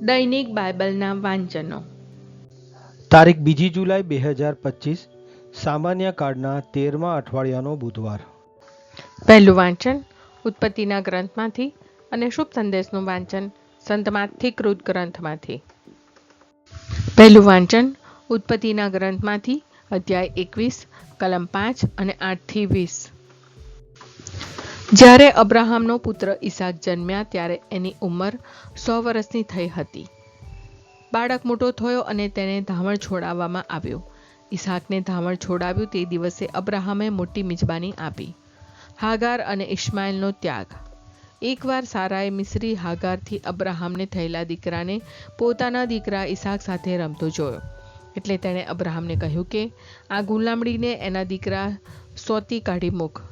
દૈનિક બાઇબલના વાંચનો. તારીખ બીજી જુલાઈ બે હજાર પચીસ સામાન્ય કાર્ડના તેરમા અઠવાડિયાનો બુધવાર. પહેલું વાંચન ઉત્પત્તિના ગ્રંથમાંથી અને શુભ સંદેશનું વાંચન સંતમાંથી કૃત ગ્રંથમાંથી. પહેલું વાંચન ઉત્પત્તિના ગ્રંથમાંથી અધ્યાય એકવીસ કલમ પાંચ અને આઠથી વીસ. જ્યારે અબ્રાહમનો પુત્ર ઈસાક જન્મ્યા ત્યારે એની ઉંમર સો વર્ષની થઈ હતી. બાળક મોટો થયો અને તેને ધામણ છોડાવવામાં આવ્યો. ઈસાકને ધામણ છોડાવ્યું તે દિવસે અબ્રાહમે મોટી મિજબાની આપી. હાગાર અને ઇસ્માઇલનો ત્યાગ. એકવાર સારાએ મિસ્રી હાગારથી અબ્રાહમને થયેલા દીકરાને પોતાના દીકરા ઈસાક સાથે રમતો જોયો. એટલે તેણે અબ્રાહમને કહ્યું કે, આ ગુલામડીને એના દીકરા સોતી કાઢી મૂક.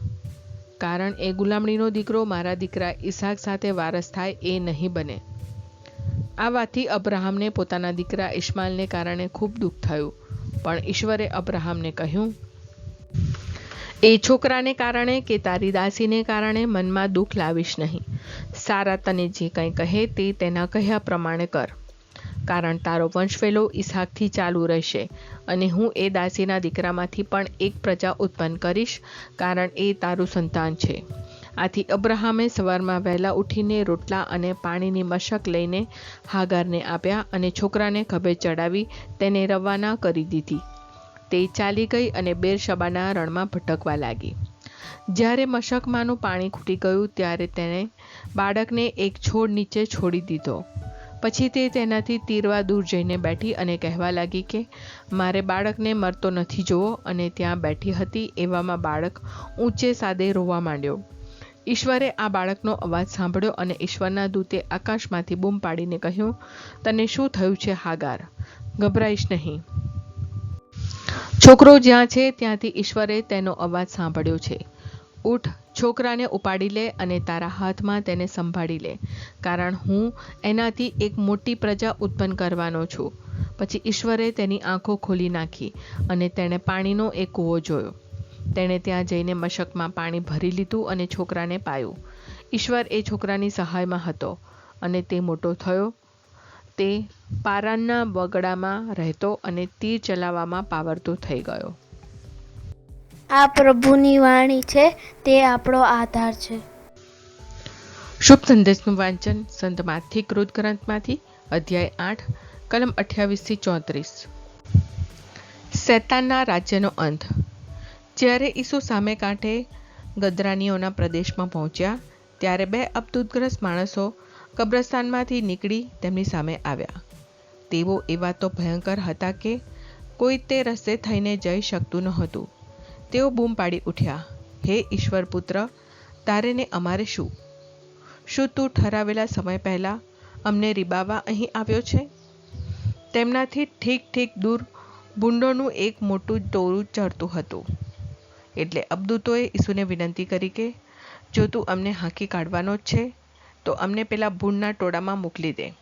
કારણ એ ગુલામણીનો દીકરો મારા દીકરા ઈસાક સાથે વારસ થાય એ નહીં બને. આ વાતથી અબ્રાહમને પોતાના દીકરા ઇસ્માઇલને કારણે ખૂબ દુઃખ થયું. પણ ઈશ્વરે અબ્રાહમને કહ્યું, એ છોકરાને કારણે કે તારી દાસીને કારણે મનમાં દુઃખ લાવીશ નહીં. સારા તને જે કંઈ કહે તે તેના કહ્યા પ્રમાણે કર. કારણ તારો વંશવેલો ઈસાકથી ચાલુ રહેશે અને હું એ દાસીના દીકરામાંથી પણ એક પ્રજા ઉત્પન્ન કરીશ, કારણ એ તારું સંતાન છે. આથી અબ્રાહામે સવારમાં વહેલા ઉઠીને રોટલા અને પાણીની મશક લઈને હાગારને આપ્યા અને છોકરાને ખભે ચડાવી તેને રવાના કરી દીધી. તે ચાલી ગઈ અને બેરશબાના રણમાં ભટકવા લાગી. જ્યારે મશકમાંનું પાણી ખૂટી ગયું ત્યારે તેણે બાળકને એક છોડ નીચે છોડી દીધો. પછી તે તેનાથી તીરવા દૂર જઈને બેઠી અને કહેવા લાગી કે, મારે બાળકને મરતો નથી જોવો અને ત્યાં બેઠી હતી એવામાં બાળક ઊંચે સાદે રોવા માંડ્યો. ઈશ્વરે આ બાળકનો અવાજ સાંભળ્યો અને ઈશ્વરના દૂતે આકાશમાંથી બૂમ પાડીને કહ્યું, તને શું થયું છે, હાગાર? ગભરાઈશ નહીં. છોકરો જ્યાં છે ત્યાંથી ઈશ્વરે તેનો અવાજ સાંભળ્યો છે. ઉઠ છોકરાને ઉપાડી લે અને તારા હાથમાં તેને સંભાળી લે. કારણ હું એનાથી એક મોટી પ્રજા ઉત્પન્ન કરવાનો છું. પછી ઈશ્વરે તેની આંખો ખોલી નાખી અને તેણે પાણીનો એક કૂવો જોયો. તેણે ત્યાં જઈને મશકમાં પાણી ભરી લીધું અને છોકરાને પાયું. ઈશ્વર એ છોકરાની સહાયમાં હતો અને તે મોટો થયો. તે પારાના બગડામાં રહેતો અને તીર ચલાવવામાં પાવરતો થઈ ગયો. આ પ્રભુની વાણી છે, તે આપણો આધાર છે. શુભ સંદેશનું વાંચન સંત માથી કૃત ગ્રંથમાંથી અધ્યાય આઠ, કલમ અઠ્યાવીસથી ચોત્રીસ. શેતાનના રાજ્યનો અંત. જ્યારે ઈસુ સામે કાંઠે ગદરાનીઓના પ્રદેશમાં પહોંચ્યા, ત્યારે બે અબદૂતગ્રસ્ત માણસો કબ્રસ્તાનમાંથી નીકળી તેમની સામે આવ્યા. તેઓ એવા તો ભયંકર હતા કે કોઈ તે રસ્તે થઈને જઈ શકતું નહોતું તેઓ બૂમ પાડી ઉઠ્યા. હે ઈશ્વર પુત્ર, તારે ને અમારે શું? શું તું ઠરાવેલા સમય પહેલાં અમને રીબાવા અહીં આવ્યો છે? તેમનાથી ઠીક ઠીક દૂર બુંડોનું એક મોટું ટોળું ચડતું હતું. એટલે અબદૂતોએ ઈસુને વિનંતી કરી કે, જો તું અમને હાંકી કાઢવાનો જ છે, તો અમને પેલા ભૂંડના ટોળામાં મોકલી દે.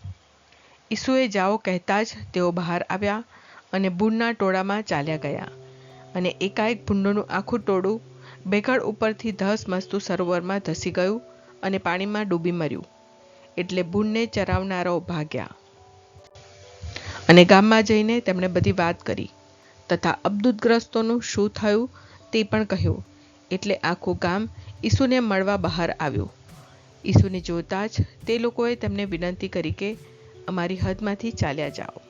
ઈસુએ જાઓ કહેતા જ તેઓ બહાર આવ્યા અને ભૂંડના ટોળામાં ચાલ્યા ગયા. અને એકાએક ભૂંડોનું આખું ટોળું ભેગળ ઉપરથી ધસ મસ્તું સરોવરમાં ધસી ગયું અને પાણીમાં ડૂબી મર્યું. એટલે ભૂંડને ચરાવનારાઓ ભાગ્યા. અને ગામમાં જઈને તેમણે બધી વાત કરી. તથા અબદૂતગ્રસ્તોનું શું થયું તે પણ કહ્યું. એટલે આખું ગામ ઈસુને મળવા બહાર આવ્યું. ઈસુને જોતા જ તે લોકોએ તેમને વિનંતી કરી કે, અમારી હદમાંથી ચાલ્યા જાઓ.